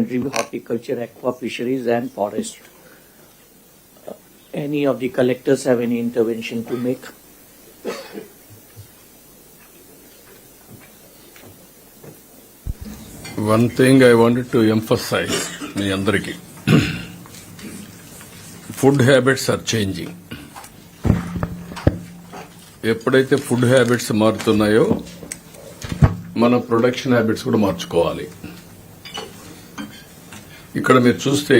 horticulture, aqua fisheries and forest. Uh, Any of the collectors have any intervention to make? One thing I wanted to emphasise మీ అందరికీ food habits are changing ఎప్పుడైతే food habits మారుతున్నాయో మన production habits కూడా మార్చుకోవాలి ఇక్కడ మీరు చూస్తే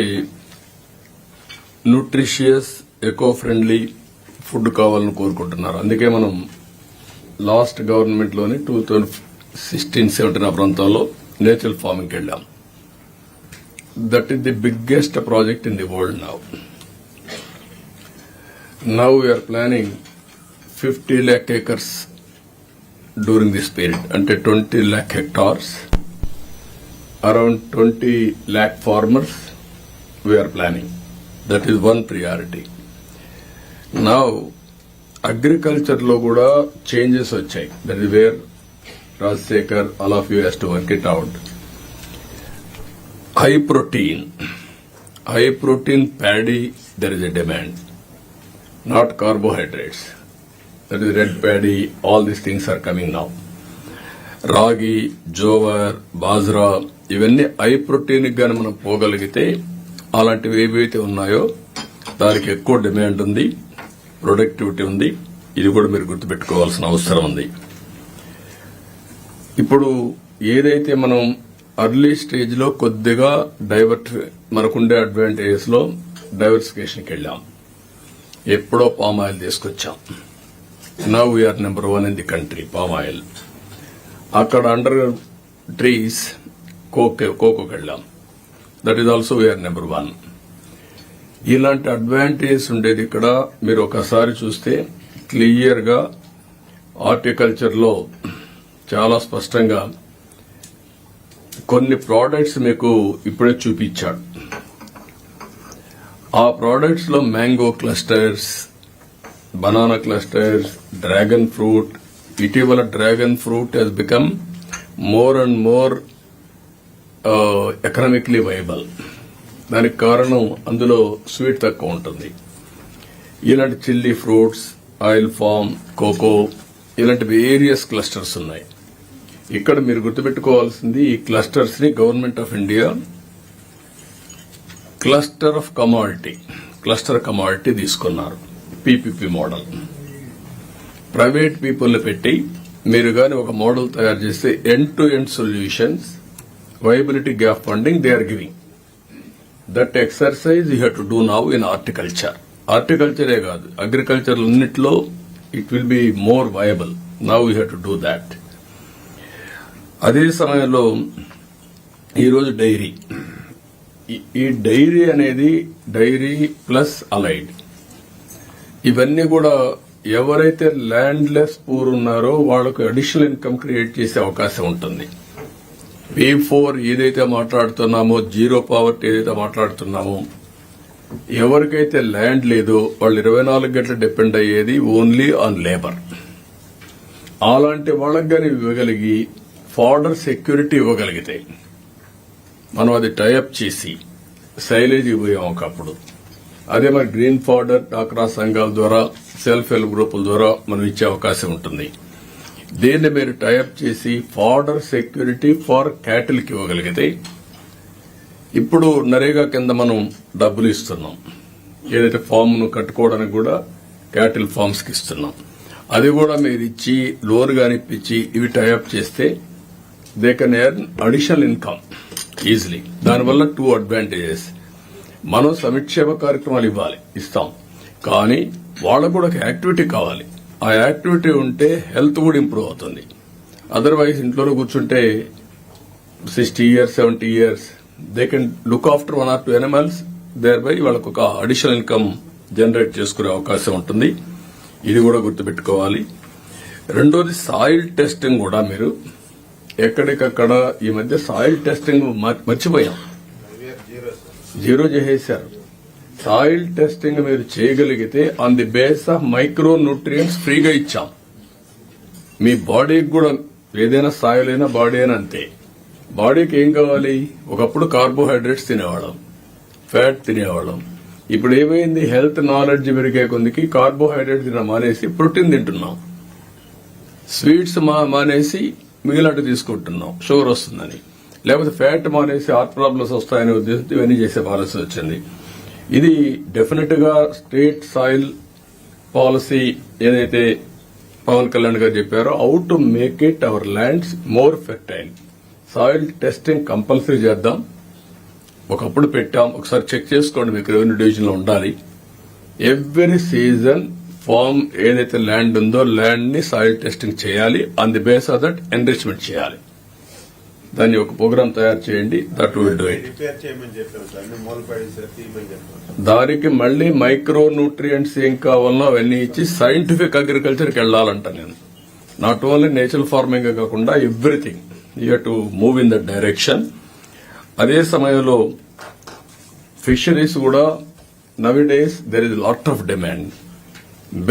nutritious eco friendly food కావాలని కోరుకుంటున్నారు. అందుకే మనం లాస్ట్ గవర్నమెంట్లోని టూ థౌజండ్ సిక్స్టీన్ సెవెంటీన్ ఆ ప్రాంతంలో నేచురల్ ఫార్మింగ్కి వెళ్ళాం. That is the biggest project in the world now now we are planning fifty lakh acres during this period అంటే twenty lakh hectares around twenty lakh farmers we are planning that is one priority now అగ్రికల్చర్లో కూడా changes వచ్చాయి that is where Rajasekhar all of you has to work it out high protein high protein paddy there is a demand not carbohydrates that is red paddy all these things are coming now ragi jowar bajra ఇవన్నీ high protein గాని మనం పోగలిగితే అలాంటివి ఏవైతే ఉన్నాయో దానికి ఎక్కువ demand ఉంది productivity ఉంది. ఇది కూడా మీరు గుర్తుపెట్టుకోవాల్సిన అవసరం ఉంది. ఇప్పుడు ఏదైతే మనం అర్లీ స్టేజ్లో కొద్దిగా డైవర్ట్ మనకుండే అడ్వాంటేజెస్లో డైవర్సిఫికేషన్కి వెళ్ళాం ఎప్పుడో పామ్ ఆయిల్ తీసుకొచ్చాం. Now we are number one in the country palm oil. అక్కడ అండర్ ట్రీస్ కోకో కోకోకి వెళ్ళాం. That is also where number one ఇలాంటి అడ్వాంటేజ్ ఉండేది ఇక్కడ. మీరు ఒకసారి చూస్తే క్లియర్గా హార్టికల్చర్లో చాలా స్పష్టంగా కొన్ని ప్రోడక్ట్స్ మీకు ఇప్పుడే చూపించాడు. ఆ ప్రోడక్ట్స్లో mango clusters banana clusters dragon fruit ఇటీవల dragon fruit has become more and more economically viable దానికి కారణం అందులో స్వీట్ తక్కువ ఉంటుంది. ఇలాంటి chilli fruits oil palm cocoa ఇలాంటి వేరియస్ క్లస్టర్స్ ఉన్నాయి. ఇక్కడ మీరు గుర్తుపెట్టుకోవాల్సింది ఈ క్లస్టర్స్ని government of India cluster of commodity cluster commodity తీసుకున్నారు. పీపీపీ మోడల్ ప్రైవేట్ పీపుల్ పెట్టి మీరు కానీ ఒక మోడల్ తయారు చేస్తే end to end solutions viability gap funding they are giving that exercise you have to do now in horticulture ఆర్టికల్చరే కాదు agriculture అన్నిట్లో it will be more viable now you have to do that అదే సమయంలో ఈరోజు dairy. ఈ- ఈ dairy అనేది dairy plus allied. ఇవన్నీ కూడా ఎవరైతే ల్యాండ్ లెస్ పూర్ ఉన్నారో వాళ్ళకు అడిషనల్ ఇన్కమ్ క్రియేట్ చేసే అవకాశం ఉంటుంది. పీ ఫోర్ ఏదైతే మాట్లాడుతున్నామో జీరో పావర్టీ ఏదైతే మాట్లాడుతున్నామో ఎవరికైతే ల్యాండ్ లేదో వాళ్ళు ఇరవై నాలుగు గంటలు డిపెండ్ అయ్యేది ఓన్లీ ఆన్ లేబర్ అలాంటి వాళ్ళకి కానీ ఇవ్వగలిగి ఫార్డర్ సెక్యూరిటీ ఇవ్వగలిగితే మనం అది టైఅప్ చేసి సైలేజ్ ఇవ్వయాం ఒకప్పుడు. అదే మరి గ్రీన్ ఫార్డర్ డాక్రా సంఘాల ద్వారా సెల్ఫ్ హెల్ప్ గ్రూపుల ద్వారా మనం ఇచ్చే అవకాశం ఉంటుంది. దీన్ని మీరు టైఅప్ చేసి ఫార్డర్ సెక్యూరిటీ ఫార్ క్యాటిల్కి ఇవ్వగలిగితే ఇప్పుడు నరేగా కింద మనం డబ్బులు ఇస్తున్నాం. ఏదైతే ఫామ్ను కట్టుకోవడానికి కూడా క్యాటిల్ ఫామ్స్కి ఇస్తున్నాం. అది కూడా మీరు ఇచ్చి లోన్ కానిపించి ఇప్పించి ఇవి టైఅప్ చేస్తే they can earn additional income easily దానివల్ల టూ అడ్వాంటేజెస్ మనం సంక్షేమ కార్యక్రమాలు ఇవ్వాలి. ఇస్తాం. కానీ వాళ్ళకు కూడా ఒక యాక్టివిటీ కావాలి. ఆ యాక్టివిటీ ఉంటే హెల్త్ కూడా ఇంప్రూవ్ అవుతుంది. అదర్వైజ్ ఇంట్లోనే కూర్చుంటే sixty years seventy years they can look after one or two animals thereby వాళ్ళకు ఒక అడిషనల్ ఇన్కమ్ జనరేట్ చేసుకునే అవకాశం ఉంటుంది. ఇది కూడా గుర్తుపెట్టుకోవాలి. రెండోది సాయిల్ టెస్టింగ్ కూడా మీరు ఎక్కడికక్కడ ఈ మధ్య సాయిల్ టెస్టింగ్ మర్చిపోయాం. జీరో చేసేశారు సాయిల్ టెస్టింగ్ మీరు చేయగలిగితే on the base of micro nutrients ఫ్రీగా ఇచ్చాం. మీ బాడీకి కూడా ఏదైనా సాయిల్ అయినా బాడీ అయినా అంతే. బాడీకి ఏం కావాలి? ఒకప్పుడు కార్బోహైడ్రేట్స్ తినేవాళ్ళం. ఫ్యాట్ తినేవాళ్ళం. ఇప్పుడు ఏమైంది? హెల్త్ నాలెడ్జ్ పెరిగే కొందికి కార్బోహైడ్రేట్ తిన మానేసి ప్రోటీన్ తింటున్నాం. స్వీట్స్ మా మానేసి మిగిలినట్టు తీసుకుంటున్నాం. షుగర్ వస్తుందని. లేకపోతే ఫ్యాట్ మానేసి హార్ట్ ప్రాబ్లమ్స్ వస్తాయనే ఉద్దేశంతో ఇవన్నీ చేసే పాలసీ వచ్చింది. ఇది డెఫినెట్గా స్టేట్ సాయిల్ పాలసీ ఏదైతే పవన్ కళ్యాణ్ గారు చెప్పారో how to make it our lands more fertile soil testing compulsory చేద్దాం. ఒకప్పుడు పెట్టాం. ఒకసారి చెక్ చేసుకోండి మీకు రెవెన్యూ డివిజన్లో ఉండాలి. ఎవ్రీ సీజన్ ఫామ్ ఏదైతే ల్యాండ్ ఉందో ల్యాండ్ని సాయిల్ టెస్టింగ్ చేయాలి. On the base of that enrichment చేయాలి. దాన్ని ఒక ప్రోగ్రామ్ తయారు చేయండి దట్ విల్ డూ ఇట్. దానికి మళ్ళీ మైక్రో న్యూట్రియంట్స్ ఏం కావాలో అవన్నీ ఇచ్చి సైంటిఫిక్ అగ్రికల్చర్కి వెళ్ళాలంట నేను. నాట్ ఓన్లీ నేచురల్ ఫార్మింగ్ కాకుండా everything you to move in that direction అదే సమయంలో ఫిషరీస్ కూడా nowadays there is lot of demand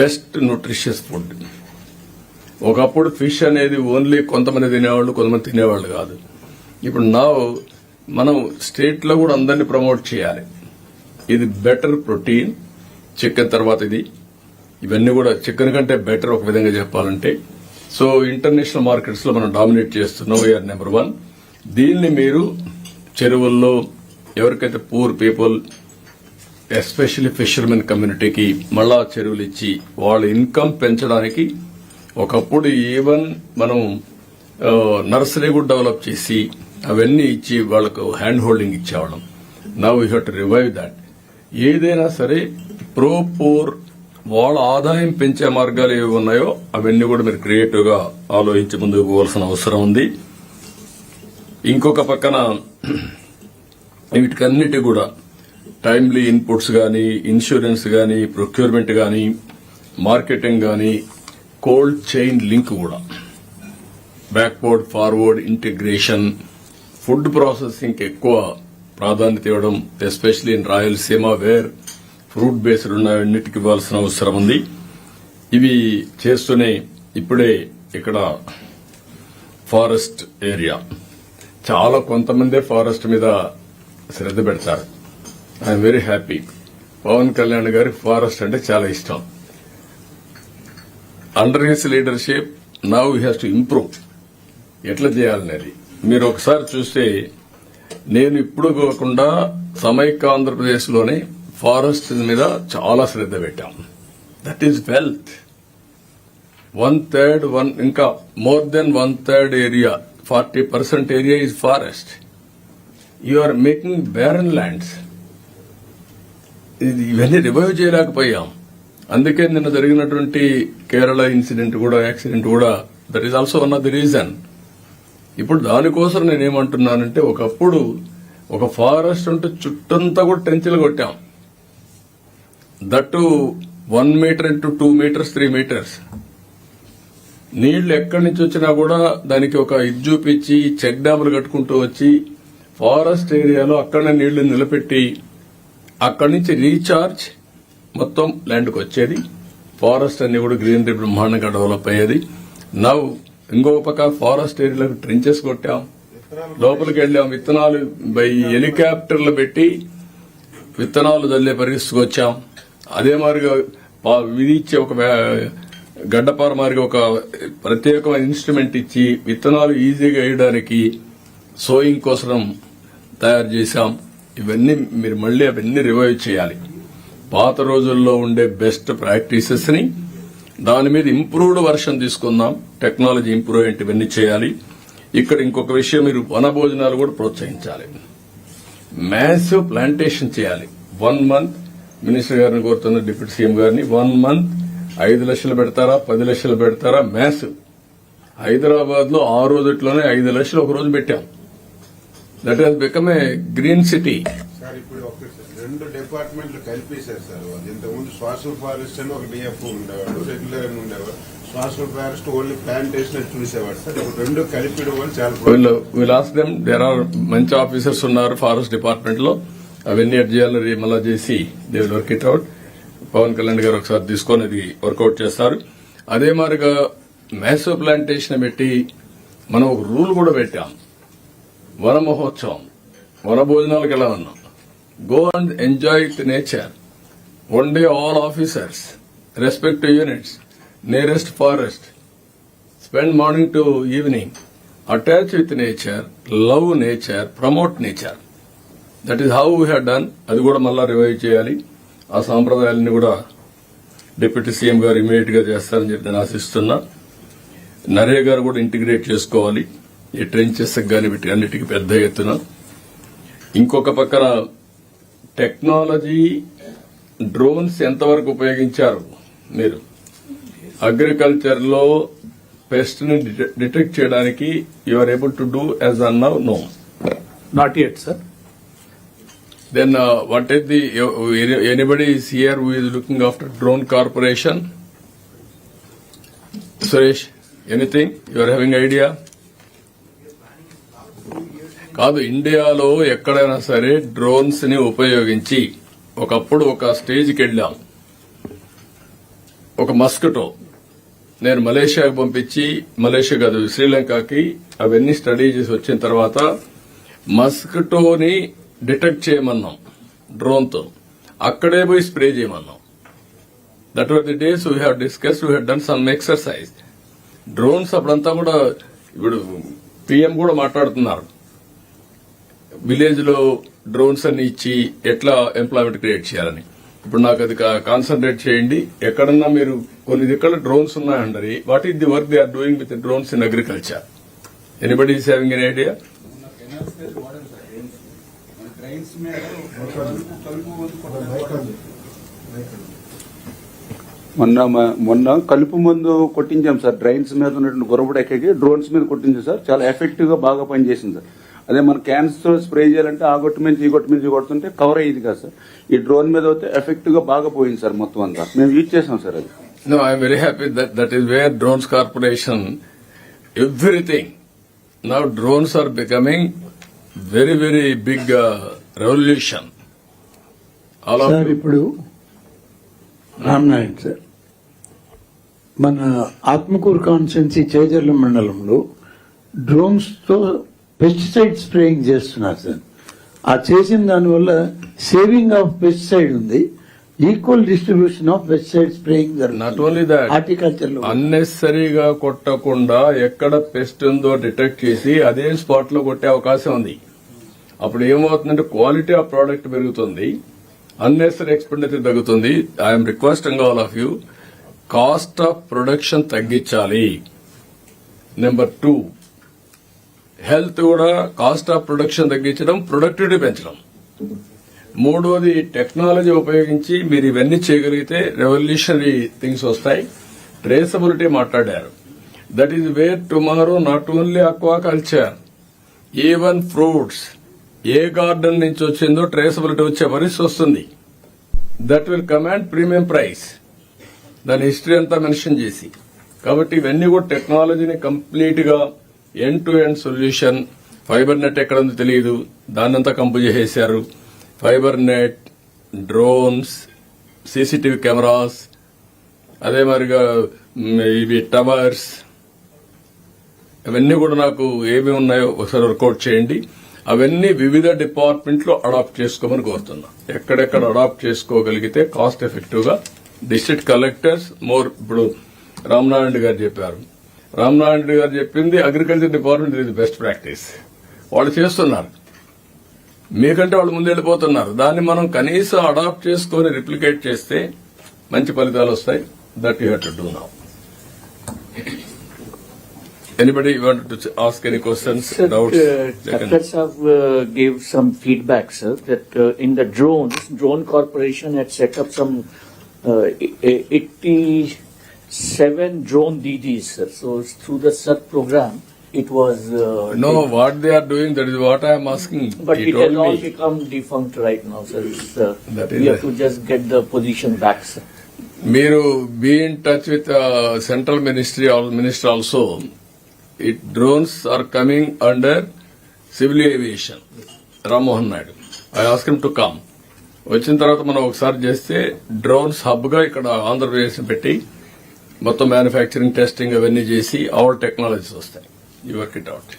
best nutritious food ఒకప్పుడు ఫిష్ అనేది ఓన్లీ కొంతమంది తినేవాళ్ళు కొంతమంది తినేవాళ్ళు కాదు. ఇప్పుడు నా మనం స్టేట్లో కూడా అందరిని ప్రమోట్ చేయాలి. ఇది బెటర్ ప్రోటీన్ చికెన్ తర్వాత ఇది. ఇవన్నీ కూడా చికెన్ కంటే బెటర్ ఒక విధంగా చెప్పాలంటే. సో ఇంటర్నేషనల్ మార్కెట్స్లో మనం డామినేట్ చేస్తున్నాం వీఆర్ నెంబర్ వన్ దీన్ని మీరు చెరువుల్లో ఎవరికైతే పూర్ పీపుల్ ఎస్పెషల్లీ ఫిషర్మెన్ కమ్యూనిటీకి మళ్ళా చెరువులు ఇచ్చి వాళ్ళ ఇన్కమ్ పెంచడానికి ఒకప్పుడు ఈవెన్ మనం uh, నర్సరీ కూడా డెవలప్ చేసి అవన్నీ ఇచ్చి వాళ్ళకు hand holding ఇచ్చేవాళ్ళం. Now you have to revive that ఏదైనా సరే ప్రో పోర్ వాళ్ళ ఆదాయం పెంచే మార్గాలు ఏవి ఉన్నాయో అవన్నీ కూడా మీరు క్రియేటివ్గా ఆలోచించి ముందుకు పోవాల్సిన అవసరం ఉంది. ఇంకొక పక్కన వీటికన్నిటి కూడా టైమ్లీ ఇన్పుట్స్ కానీ ఇన్సూరెన్స్ కానీ ప్రొక్యూర్మెంట్ కానీ మార్కెటింగ్ కానీ కోల్డ్ చైన్ లింక్ కూడా. Backward forward integration food processing ఎక్కువ ప్రాధాన్యత ఇవ్వడం especially in Rayalaseema where fruit based ఉన్నవన్నిటికి ఇవ్వాల్సిన అవసరం ఉంది. ఇవి చేస్తూనే ఇప్పుడే ఇక్కడ ఫారెస్ట్ ఏరియా. చాలా కొంతమందే ఫారెస్ట్ మీద శ్రద్ధ పెడతారు. I'm very happy. Pawan Kalyan గారి ఫారెస్ట్ అంటే చాలా ఇష్టం. Under his leadership now he has to improve ఎట్లా చేయాలనేది? మీరు ఒకసారి చూస్తే నేను ఇప్పుడు కాకుండా సమైక్య ఆంధ్రప్రదేశ్లోని ఫారెస్ట్ మీద చాలా శ్రద్ధ పెట్టాం. That is wealth one third one ఇంకా more than one third area forty percent area is forest you are making barren lands ఇది ఇవన్నీ రివైవ్ చేయలేకపోయాం. అందుకే నిన్న జరిగినటువంటి కేరళ ఇన్సిడెంట్ కూడా యాక్సిడెంట్ కూడా that is also one of the reason ఇప్పుడు దానికోసం నేనేమంటున్నానంటే ఒకప్పుడు ఒక ఫారెస్ట్ ఉంటే చుట్టంతా కూడా టెంచులు కొట్టాం. That one metre into two metres three metres. నీళ్ళు ఎక్కడి నుంచి వచ్చినా కూడా దానికి ఒక ఇది చూపించి చెక్ డ్యాములు కట్టుకుంటూ వచ్చి ఫారెస్ట్ ఏరియాలో అక్కడనే నీళ్ళు నిలబెట్టి అక్కడి నుంచి రీఛార్జ్ మొత్తం ల్యాండ్కి వచ్చేది ఫారెస్ట్ అన్ని కూడా గ్రీనరీ బ్రహ్మాండంగా డెవలప్ అయ్యేది. నవ్ ఇంకొక పక్క ఫారెస్ట్ ఏరియాలకు ట్రెంచెస్ కొట్టాం. లోపలికి వెళ్ళాం. విత్తనాలు బై హెలికాప్టర్లు పెట్టి విత్తనాలు చల్లే పరిస్థితికి వచ్చాం. అదే మాదిరిగా పా- ఒక గడ్డపార మాదిరిగా ఒక ప్రత్యేకమైన ఇన్స్ట్రుమెంట్ ఇచ్చి విత్తనాలు ఈజీగా వేయడానికి సోయింగ్ కోసం తయారు చేశాం. ఇవన్నీ మీరు మళ్ళీ అవన్నీ రివైవ్ చేయాలి. పాత రోజుల్లో ఉండే బెస్ట్ ప్రాక్టీసెస్ని దాని మీద ఇంప్రూవ్డ్ వర్షన్ తీసుకుందాం. టెక్నాలజీ ఇంప్రూవ్ ఇవన్నీ చేయాలి. ఇక్కడ ఇంకొక విషయం మీరు వన భోజనాలు కూడా ప్రోత్సహించాలి. మ్యాసివ్ ప్లాంటేషన్ చేయాలి. వన్ మంత్ మినిస్టర్ గారిని కోరుతున్న డిప్యూటీ సీఎం గారిని వన్ మంత్ ఐదు లక్షలు పెడతారా పది లక్షలు పెడతారా? మ్యాసివ్ హైదరాబాద్లో ఆ రోజుట్లోనే ఐదు లక్షలు ఒక రోజు పెట్టాం. That has become a green city sir ఇప్పుడు ఒక రెండు డిపార్ట్మెంట్లు కలిపేశారు సార్. వాళ్ళు ఇంతకుముందు సోషల్ ఫారెస్ట్ అని ఒక డిఎఫ్ ఉండేవాడు రెగ్యులర్ అని ఉండేవాడు. సోషల్ ఫారెస్ట్ ఓన్లీ ప్లాంటేషన్ చూసేవాడు సార్. ఇప్పుడు రెండు కలిపిడం వల్ల చాలా వీళ్ళు వీళ్ళు ఆస్ దెమ్ దేర్ ఆర్ మంచి ఆఫీసర్స్ ఉన్నారు ఫారెస్ట్ డిపార్ట్మెంట్లో అవన్నీ అడ్ చేయాలని మళ్ళా చేసి they will work it out Pawan Kalyan గారు ఒకసారి తీసుకొని అది వర్కౌట్ చేస్తారు. అదే మాదిరిగా మ్యాసో ప్లాంటేషన్ పెట్టి మనం ఒక రూల్ కూడా పెట్టాం. వన మహోత్సవం. వన భోజనాలకు ఎలా ఉన్నాం? Go and enjoy with nature one day all officers respect units nearest forest spend morning to evening attach with nature love nature promote nature that is how we had done అది కూడా మళ్ళా రివైవ్ చేయాలి. ఆ సాంప్రదాయాలని కూడా deputy CM గారు ఇమీడియట్గా చేస్తారని చెప్పి నేను ఆశిస్తున్నా. నరే గారు కూడా ఇంటిగ్రేట్ చేసుకోవాలి. ఈ ట్రెంచెస్ కానీ వీటి అన్నిటికీ పెద్ద ఎత్తున. ఇంకొక పక్కన టెక్నాలజీ డ్రోన్స్ ఎంతవరకు ఉపయోగించారు మీరు? అగ్రికల్చర్లో పెస్ట్ని డిటెక్ట్ చేయడానికి you are able to do as on now no. Not at sir then what is the anybody CR is looking after drone corporation Suresh anything you are having idea కాదు ఇండియాలో ఎక్కడైనా సరే డ్రోన్స్ని ఉపయోగించి ఒకప్పుడు ఒక స్టేజ్కి వెళ్ళాం. ఒక మస్కిటో నేను మలేషియాకు పంపించి మలేషియా కాదు శ్రీలంకకి అవన్నీ స్టడీ చేసి వచ్చిన తర్వాత మస్కిటోని డిటెక్ట్ చేయమన్నాం డ్రోన్తో అక్కడే పోయి spray చేయమన్నాం. That were the days we have discuss we done some exercise drones అప్పుడంతా కూడా ఇప్పుడు పిఎం కూడా మాట్లాడుతున్నారు. విలేజ్లో డ్రోన్స్ అన్ని ఇచ్చి ఎట్లా ఎంప్లాయ్మెంట్ క్రియేట్ చేయాలని. ఇప్పుడు నాకు అది కాన్సన్ట్రేట్ చేయండి. ఎక్కడన్నా మీరు కొన్ని దిక్కడ డ్రోన్స్ ఉన్నాయండి what is the work they are doing with drones in agriculture anybody is having an idea మొన్న మొన్న కలుపు మందు కొట్టించాం సార్. డ్రైన్స్ మీద ఉన్నటువంటి గొరబడి డ్రోన్స్ మీద కొట్టించాం సార్. చాలా ఎఫెక్టివ్గా బాగా పనిచేసింది సార్. అదే మన క్యాన్స్తో స్ప్రే చేయాలంటే ఆ గొట్టు నుంచి ఈ గొట్టు నుంచి కొడుతుంటే కవర్ అయ్యేది కాదు సార్ ఈ డ్రోన్ మీద అయితే ఎఫెక్టివ్గా బాగా పోయింది సార్ మొత్తం అంతా మేము యూజ్ చేసాం సార్ అది No, I'm very happy that that is where drones corporation, everything. Now drones are becoming very, very big uh, revolution. All of sir you. ఇప్పుడు రామ్నారాయణ సార్ మన ఆత్మకూరు కాన్స్టెన్సీ చేజర్ల మండలంలో డ్రోన్స్తో పెస్టిసైడ్ స్ప్రేయింగ్ చేస్తున్నారు సార్. ఆ చేసిన దానివల్ల సేవింగ్ ఆఫ్ పెస్టిసైడ్ ఉంది. Equal distribution of pesticide spraying only that, హార్టికల్చర్లో. అన్నెసరీగా కొట్టకుండా ఎక్కడ పెస్ట్ ఉందో డిటెక్ట్ చేసి అదే స్పాట్లో కొట్టే అవకాశం ఉంది. అప్పుడు ఏమవుతుందంటే క్వాలిటీ ఆఫ్ ప్రోడక్ట్ పెరుగుతుంది. అన్నెసరీ ఎక్స్పెండిచర్ తగ్గుతుంది. I'm requesting all of you cost of production తగ్గించాలి. నెంబర్ టూ హెల్త్ కూడా కాస్ట్ ఆఫ్ ప్రొడక్షన్ తగ్గించడం ప్రొడక్టివిటీ పెంచడం. మూడోది టెక్నాలజీ ఉపయోగించి మీరు ఇవన్నీ చేయగలిగితే రెవల్యూషనరీ థింగ్స్ వస్తాయి. ట్రేసబిలిటీ మాట్లాడారు. That is where tomorrow not only aquaculture even fruits A garden నుంచి వచ్చిందో ట్రేసబిలిటీ వచ్చే పరిస్థితి వస్తుంది. That will command premium price దాని హిస్టరీ అంతా మెన్షన్ చేసి. కాబట్టి ఇవన్నీ కూడా టెక్నాలజీని కంప్లీట్గా end to end solution fibre net ఎక్కడ ఉందో తెలియదు దాన్నంతా కంపు చేసేశారు fibre net drones CCTV cameras అదే మరిగా ఇవి టవర్స్ అవన్నీ కూడా నాకు ఏమి ఉన్నాయో ఒకసారి వర్కౌట్ చేయండి. అవన్నీ వివిధ డిపార్ట్మెంట్లో అడాప్ట్ చేసుకోమని కోరుతున్నా. ఎక్కడెక్కడ అడాప్ట్ చేసుకోగలిగితే కాస్ట్ ఎఫెక్టివ్గా డిస్టిక్ డిస్ట్రిక్ట్ కలెక్టర్స్ మోర్ ఇప్పుడు రామనారాయణ గారు చెప్పారు. రామ్నారాయణ రెడ్డి గారు చెప్పింది అగ్రికల్చర్ డిపార్ట్మెంట్ ఇది బెస్ట్ ప్రాక్టీస్ వాళ్ళు చేస్తున్నారు మీకంటే వాళ్ళు ముందెళ్ళిపోతున్నారు దాన్ని మనం కనీసం అడాప్ట్ చేసుకుని రిప్లికేట్ చేస్తే మంచి ఫలితాలు వస్తాయి that you have to do now Anybody want to ask any questions, sir, doubts? Let's uh, have uh, give some feedback, sir, that uh, in the drones, Drone Corporation had set up some uh, 80 seven drone DDs. So through the SUT program, it was. Uh, no, it, what they are doing, that is what I am asking. But he it has all become defunct right now, sir. sir. That is we have to just get the position back, sir. మీరు be in touch with central ministry minister also it drones are coming under civil aviation Rammohan Naidu I ask him to come వచ్చిన తర్వాత మనం ఒకసారి చేస్తే drones హబ్గా ఇక్కడ ఆంధ్రప్రదేశ్ పెట్టి మొత్తం మ్యానుఫ్యాక్చరింగ్ టెస్టింగ్ అవన్నీ చేసి ఆల్ టెక్నాలజీస్ వస్తాయి. You work it out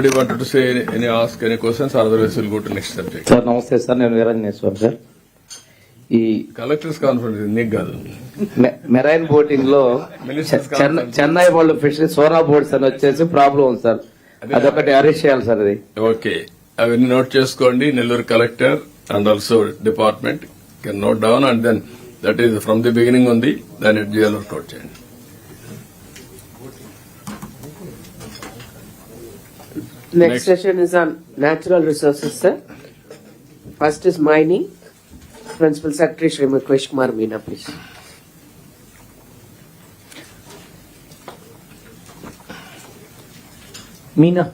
wanted to say any, any ask any questions? Otherwise, we'll go to next subject. Sir నమస్తే సార్ నేను వీరంజనేశ్వర్ సార్. ఈ Collectors conference నీకు కాదు. మెరైన్ బోటింగ్లో చెన్న- వాళ్ళు ఫిషరీ సోనా బోట్స్ అని వచ్చేసి ప్రాబ్లం ఉంది సార్. అదొకటి అరెస్ట్ చేయాలి సార్ అది. ఓకే అవన్నీ నోట్ చేసుకోండి. Nellore collector and also department can note down and then that is from the beginning ఉంది దాన్ని జియల్ వర్కౌట్ చేయండి Next, Next. session is on natural resources, sir. First is mining. Principal Secretary Shri Mukesh Kumar Meena, please. Meena.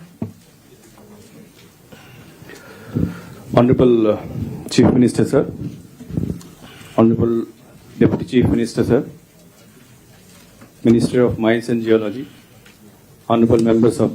Honorable uh, Chief Minister, sir. Honorable Deputy Chief Minister, sir. Minister of Mines and Geology. Honorable members of